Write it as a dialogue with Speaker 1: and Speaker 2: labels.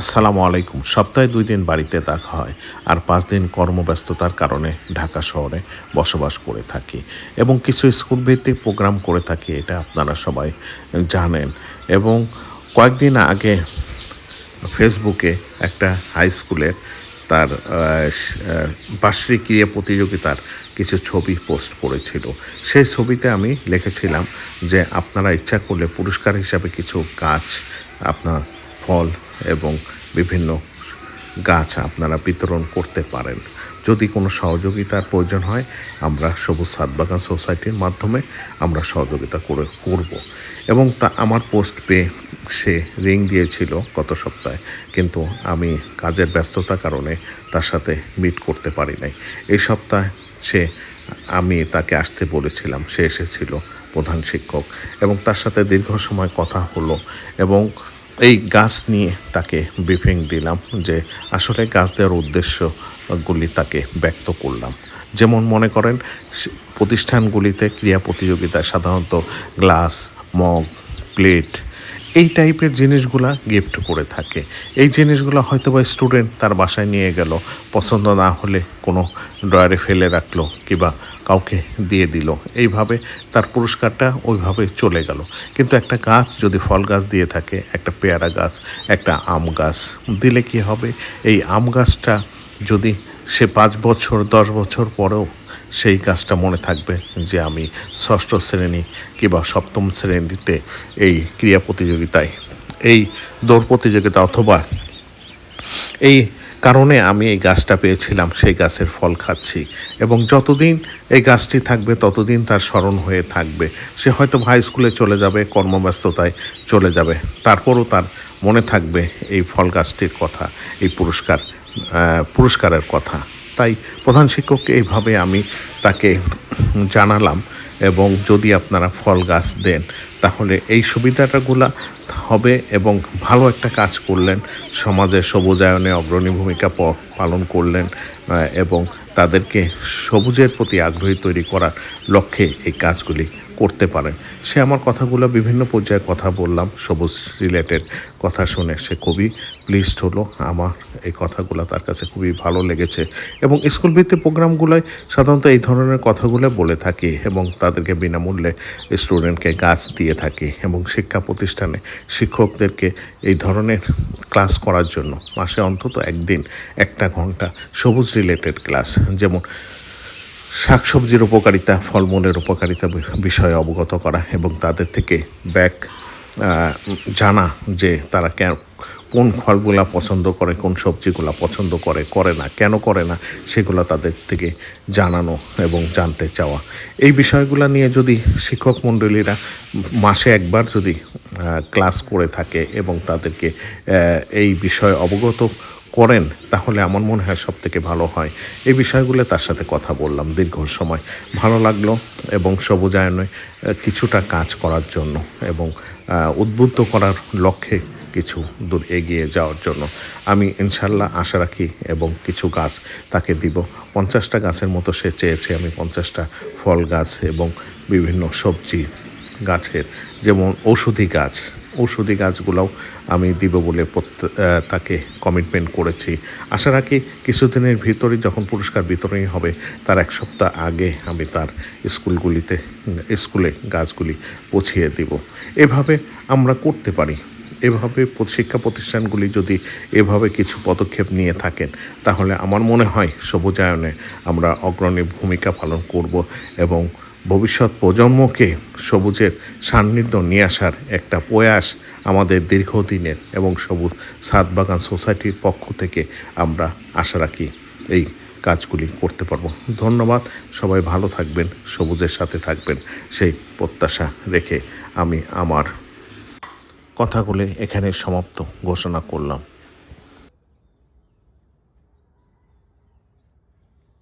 Speaker 1: আসসালামু আলাইকুম। সপ্তাহে দুই দিন বাড়িতে দেখা হয় আর পাঁচ দিন কর্মব্যস্ততার কারণে ঢাকা শহরে বসবাস করে থাকি এবং কিছু স্কুল ভিত্তিক প্রোগ্রাম করে থাকি, এটা আপনারা সবাই জানেন। এবং কয়েকদিন আগে ফেসবুকে একটা হাই স্কুলের তার বার্ষিক ক্রিয়া প্রতিযোগিতার কিছু ছবি পোস্ট করেছিল। সেই ছবিতে আমি লিখেছিলাম যে, আপনারা ইচ্ছা করলে পুরস্কার হিসাবে কিছু গাছ, আপনার ফল এবং বিভিন্ন গাছ আপনারা বিতরণ করতে পারেন। যদি কোনো সহযোগিতার প্রয়োজন হয়, আমরা সবুজ সাতবাগান সোসাইটির মাধ্যমে আমরা সহযোগিতা করে করব। এবং তা আমার পোস্ট পেয়ে সে রিং দিয়েছিল গত সপ্তাহে, কিন্তু আমি কাজের ব্যস্ততার কারণে তার সাথে মিট করতে পারি নাই। এই সপ্তাহে সে, আমি তাকে আসতে বলেছিলাম, সে এসেছিল প্রধান শিক্ষক এবং তার সাথে দীর্ঘ সময় কথা হলো এবং এই গাছ নিয়ে তাকে ব্রিফিং দিলাম যে আসলে গাছ দেওয়ার উদ্দেশ্যগুলি তাকে ব্যক্ত করলাম। যেমন মনে করেন প্রতিষ্ঠানগুলিতে ক্রিয়া প্রতিযোগিতায় সাধারণত গ্লাস, মগ, প্লেট, এই টাইপের জিনিসগুলা গিফট করে থাকে। এই জিনিসগুলো হয়তো বা স্টুডেন্ট তার বাসায় নিয়ে গেল, পছন্দ না হলে কোনো ড্রয়ারে ফেলে রাখল কিংবা কাউকে দিয়ে দিল। এইভাবে তার পুরস্কারটা ওইভাবে চলে গেল। কিন্তু একটা গাছ যদি ফল গাছ দিয়ে থাকে, একটা পেয়ারা গাছ, একটা আম গাছ, দিলে কি হবে? এই আম গাছটা যদি সে পাঁচ বছর, দশ বছর পরেও সেই গাছটা মনে থাকবে যে আমি ষষ্ঠ শ্রেণি কিংবা সপ্তম শ্রেণীতে এই ক্রিয়া প্রতিযোগিতায়, এই দৌড় প্রতিযোগিতা অথবা এই কারণে আমি এই গাছটা পেয়েছিলাম, সেই গাছের ফল খাচ্ছি। এবং যতদিন এই গাছটি থাকবে, ততদিন তার স্মরণ হয়ে থাকবে। সে হয়তো হাই স্কুলে চলে যাবে, কর্মব্যস্ততায় চলে যাবে। তারপরও তার মনে থাকবে এই ফল গাছটির কথা, এই পুরস্কার পুরস্কারের কথা। তাই প্রধান শিক্ষককে এইভাবে আমি তাকে জানালাম। এবং যদি আপনারা ফল গাছ দেন, তাহলে এই সুবিধাটাগুলা হবে এবং ভালো একটা কাজ করলেন সমাজের সবুজায়নে অগ্রণী ভূমিকা পালন করলেন এবং তাদেরকে সবুজের প্রতি আগ্রহী তৈরি করার লক্ষ্যে এই কাজগুলি করতে পারেন সে আমার কথাগুলো বিভিন্ন পর্যায়ে কথা বললাম, সবুজ রিলেটেড কথা শুনে। সে খুবই প্লিজড হলো। আমার এই কথাগুলো তার কাছে খুবই ভালো লেগেছে এবং স্কুল ভিত্তিক প্রোগ্রামগুলোয় সাধারণত এই ধরনের কথাগুলো বলে থাকি এবং তাদেরকে বিনামূল্যে স্টুডেন্টকে গাছ দিয়ে থাকি এবং শিক্ষা প্রতিষ্ঠানে শিক্ষকদেরকে এই ধরনের ক্লাস করার জন্য। মাসে অন্তত একদিন একটা ঘণ্টা সবুজ রিলেটেড ক্লাস যেমন শাকসবজির উপকারিতা, ফলমূলের উপকারিতা বিষয়ে অবগত করা এবং তাদের থেকে ব্যাক জানা যে তারা কেন, কোন ফলগুলা পছন্দ করে, কোন সবজিগুলা পছন্দ করে করে না, কেন করে না, সেগুলো তাদের থেকে জানানো এবং জানতে চাওয়া। এই বিষয়গুলো নিয়ে যদি শিক্ষক মণ্ডলীরা মাসে একবার যদি ক্লাস করে থাকে এবং তাদেরকে এই বিষয়ে অবগত করেন, তাহলে আমার মনে হয় সব থেকে ভালো হয়। এই বিষয়গুলো তার সাথে কথা বললাম দীর্ঘ সময়। ভালো লাগল এবং সবুজায়নে কিছুটা কাজ করার জন্য এবং উদ্বুদ্ধ করার লক্ষ্যে কিছু দূর এগিয়ে যাওয়ার জন্য। আমি ইনশাল্লাহ আশা রাখি এবং কিছু গাছ তাকে দিব। পঞ্চাশটা গাছের মতো সে চেয়েছে, আমি পঞ্চাশটা ফল গাছ এবং বিভিন্ন সবজি গাছের, যেমন ঔষধি গাছ। ঔষধি গাছগুলোও আমি দিব বলে তাকে কমিটমেন্ট করেছি। আশা রাখি কিছুদিনের ভিতরে যখন পুরস্কার বিতরণী হবে, তার এক সপ্তাহ আগে আমি তার স্কুলগুলিতে, স্কুলে গাছগুলি পৌঁছিয়ে দিব। এভাবে আমরা করতে পারি। এভাবে শিক্ষা প্রতিষ্ঠানগুলি যদি এভাবে কিছু পদক্ষেপ নিয়ে থাকেন, তাহলে আমার মনে হয় সবুজায়নে আমরা অগ্রণী ভূমিকা পালন করব এবং ভবিষ্যৎ প্রজন্মকে সবুজের সান্নিধ্য নিয়ে আসার একটা প্রয়াস আমাদের দীর্ঘদিনের এবং সবুজ সাত বাগান সোসাইটির পক্ষ থেকে আমরা আশা রাখি এই কাজগুলি করতে পারব। ধন্যবাদ। সবাই ভালো থাকবেন, সবুজের সাথে থাকবেন, সেই প্রত্যাশা রেখে আমি আমার কথাগুলি এখানে সমাপ্ত ঘোষণা করলাম।